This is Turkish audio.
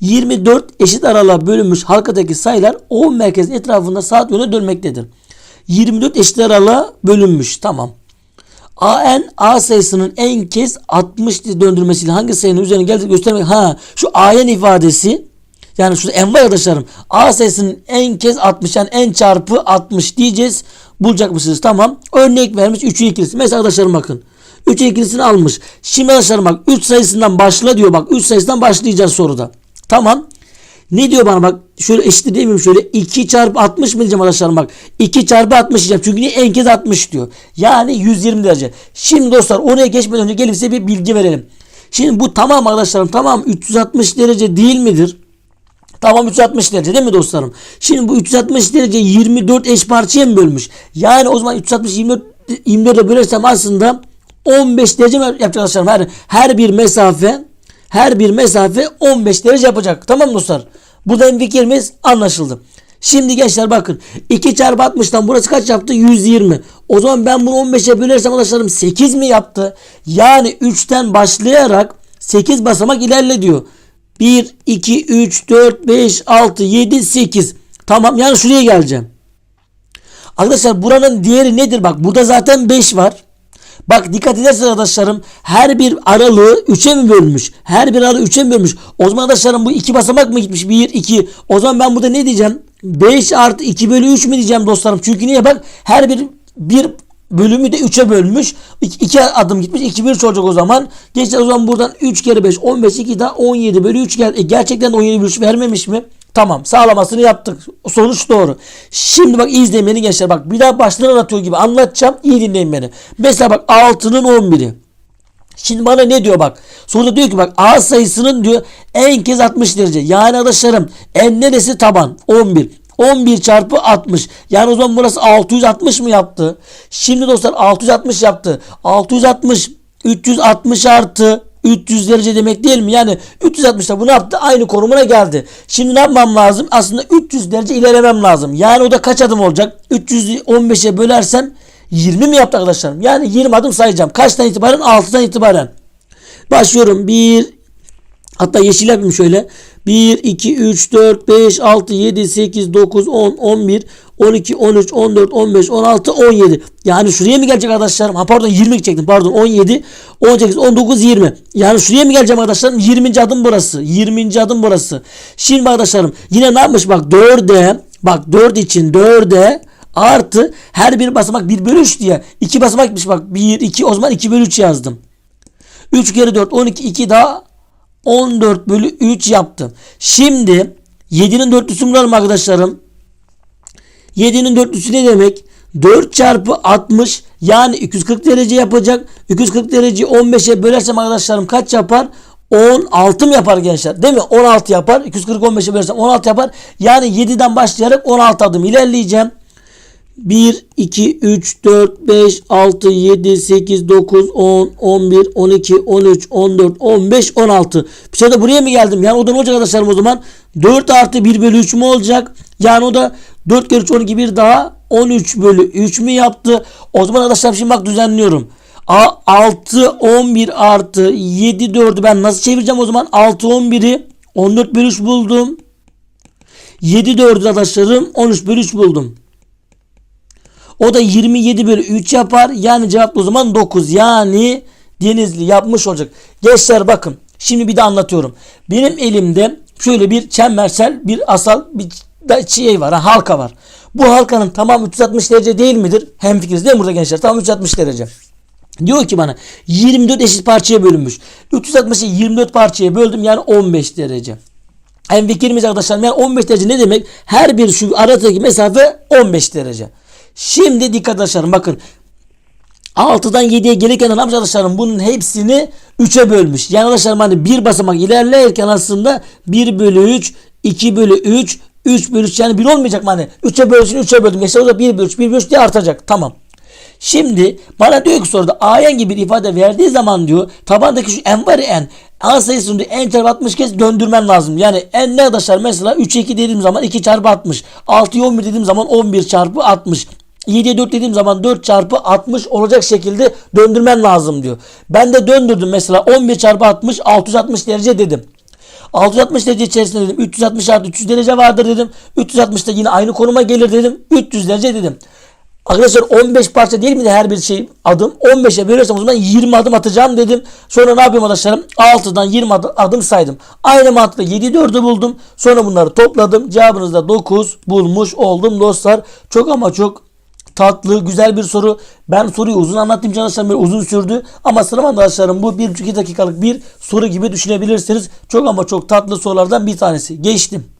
24 eşit aralığa bölünmüş halkadaki sayılar O merkezin etrafında saat yönüne dönmektedir. 24 eşit aralığa bölünmüş. Tamam. AN A sayısının en kez 60 diye döndürmesiyle hangi sayının üzerine geldiğini göstermek. Ha şu AN ifadesi yani şurada en var arkadaşlarım. A sayısının en kez 60 yani en çarpı 60 diyeceğiz. Bulacakmışsınız. Tamam. Örnek vermiş 3'ün ikilisi. Mesela arkadaşlarım bakın. 3'ün ikilisini almış. Şimdi arkadaşlarım bak 3 sayısından başla diyor. Bak 3 sayısından başlayacağız soruda. Tamam. Ne diyor bana bak şöyle eşittir miyim şöyle 2 çarpı 60 mı diyeceğim arkadaşlarım bak 2 çarpı 60 diyeceğim çünkü niye en kez 60 diyor yani 120 derece şimdi dostlar oraya geçmeden önce gelin size bir bilgi verelim şimdi bu tamam arkadaşlarım tamam 360 derece değil midir Tamam 360 derece değil mi dostlarım? Şimdi bu 360 derece 24 eş parçaya mı bölmüş? Yani o zaman 360 24 24'e bölersem aslında 15 derece mi yapacak arkadaşlarım? Her, her bir mesafe her bir mesafe 15 derece yapacak. Tamam dostlar? Burada fikrimiz anlaşıldı. Şimdi gençler bakın 2 çarpı 60'tan burası kaç yaptı? 120. O zaman ben bunu 15'e bölersem arkadaşlarım 8 mi yaptı? Yani 3'ten başlayarak 8 basamak ilerle diyor. 1, 2, 3, 4, 5, 6, 7, 8. Tamam yani şuraya geleceğim. Arkadaşlar buranın diğeri nedir? Bak burada zaten 5 var. Bak dikkat ederseniz arkadaşlarım her bir aralığı 3'e mi bölmüş? Her bir aralığı 3'e mi bölmüş? O zaman arkadaşlarım bu iki basamak mı gitmiş? 1, 2. O zaman ben burada ne diyeceğim? 5 artı 2 bölü 3 mü diyeceğim dostlarım? Çünkü niye bak her bir bir bölümü de 3'e bölmüş. 2 adım gitmiş. 2 bölü 3 olacak o zaman. Gençler o zaman buradan 3 kere 5 15 2 daha 17 bölü 3 gel. E, gerçekten de 17 bölü 3 vermemiş mi? Tamam sağlamasını yaptık. Sonuç doğru. Şimdi bak izleyin gençler. Bak bir daha baştan anlatıyor gibi anlatacağım. İyi dinleyin beni. Mesela bak 6'nın 11'i. Şimdi bana ne diyor bak. Soruda diyor ki bak A sayısının diyor en kez 60 derece. Yani arkadaşlarım en neresi taban? 11. 11 çarpı 60. Yani o zaman burası 660 mı yaptı? Şimdi dostlar 660 yaptı. 660 360 artı 300 derece demek değil mi? Yani 360'da bu ne yaptı? Aynı konumuna geldi. Şimdi ne yapmam lazım? Aslında 300 derece ilerlemem lazım. Yani o da kaç adım olacak? 300'ü 15'e bölersem 20 mi yaptı arkadaşlarım? Yani 20 adım sayacağım. Kaçtan itibaren? 6'dan itibaren. Başlıyorum. 1 hatta yeşil yapayım şöyle. 1, 2, 3, 4, 5, 6, 7, 8, 9, 10, 11, 12, 13, 14, 15, 16, 17. Yani şuraya mı gelecek arkadaşlarım? Ha pardon 20 gidecektim. Pardon 17, 18, 19, 20. Yani şuraya mı geleceğim arkadaşlarım? 20. adım burası. 20. adım burası. Şimdi arkadaşlarım yine ne yapmış? Bak 4'e bak 4 için 4'e artı her bir basamak 1 bölü 3 diye. 2 basamak gitmiş bak. 1, 2 o zaman 2 bölü 3 yazdım. 3 kere 4 12 2 daha 14 bölü 3 yaptım. Şimdi 7'nin dörtlüsü bulalım arkadaşlarım. 7'nin dörtlüsü ne demek? 4 çarpı 60 yani 240 derece yapacak. 240 dereceyi 15'e bölersem arkadaşlarım kaç yapar? 16 mı yapar gençler? Değil mi? 16 yapar. 240 15'e bölersem 16 yapar. Yani 7'den başlayarak 16 adım ilerleyeceğim. 1, 2, 3, 4, 5, 6, 7, 8, 9, 10, 11, 12, 13, 14, 15, 16. Bir şey de buraya mı geldim? Yani o da ne olacak arkadaşlarım o zaman? 4 artı 1 bölü 3 mü olacak? Yani o da 4 kere 3 12 bir daha 13 bölü 3 mü yaptı? O zaman arkadaşlar şimdi bak düzenliyorum. A, 6, 11 artı 7, 4'ü ben nasıl çevireceğim o zaman? 6, 11'i 14 bölü 3 buldum. 7, 4'ü arkadaşlarım 13 bölü 3 buldum. O da 27 bölü 3 yapar. Yani cevap o zaman 9. Yani Denizli yapmış olacak. Gençler bakın. Şimdi bir de anlatıyorum. Benim elimde şöyle bir çembersel bir asal bir şey var. Ha, halka var. Bu halkanın tamam 360 derece değil midir? Hem fikiriz değil mi burada gençler? Tamam 360 derece. Diyor ki bana 24 eşit parçaya bölünmüş. 360'ı 24 parçaya böldüm yani 15 derece. Hem fikirimiz arkadaşlar yani 15 derece ne demek? Her bir şu aradaki mesafe 15 derece. Şimdi dikkat arkadaşlarım bakın. 6'dan 7'ye gelirken ne yapmış arkadaşlarım? Bunun hepsini 3'e bölmüş. Yani arkadaşlarım hani bir basamak ilerlerken aslında 1 bölü 3, 2 bölü 3, 3 bölü 3 yani 1 olmayacak mı hani? 3'e bölsün 3'e böldüm. Mesela o da 1 bölü 3, 1 bölü 3 diye artacak. Tamam. Şimdi bana diyor ki soruda A'yan gibi bir ifade verdiği zaman diyor tabandaki şu n var ya n A sayısını n çarpı 60 kez döndürmen lazım. Yani n ne arkadaşlar mesela 3'e 2 dediğim zaman 2 çarpı 60. 6'ya 11 dediğim zaman 11 çarpı 60. 7'ye 4 dediğim zaman 4 çarpı 60 olacak şekilde döndürmen lazım diyor. Ben de döndürdüm mesela 11 çarpı 60 660 derece dedim. 660 derece içerisinde dedim. 360 artı 300 derece vardır dedim. 360'da yine aynı konuma gelir dedim. 300 derece dedim. Arkadaşlar 15 parça değil mi de her bir şey adım? 15'e bölürsem o zaman 20 adım atacağım dedim. Sonra ne yapıyorum arkadaşlarım? 6'dan 20 adım, adım saydım. Aynı mantıkla 7 4'ü buldum. Sonra bunları topladım. Cevabınızda 9 bulmuş oldum dostlar. Çok ama çok tatlı, güzel bir soru. Ben soruyu uzun anlattım için arkadaşlar uzun sürdü. Ama sınıf arkadaşlarım bu 1,5 dakikalık bir soru gibi düşünebilirsiniz. Çok ama çok tatlı sorulardan bir tanesi. Geçtim.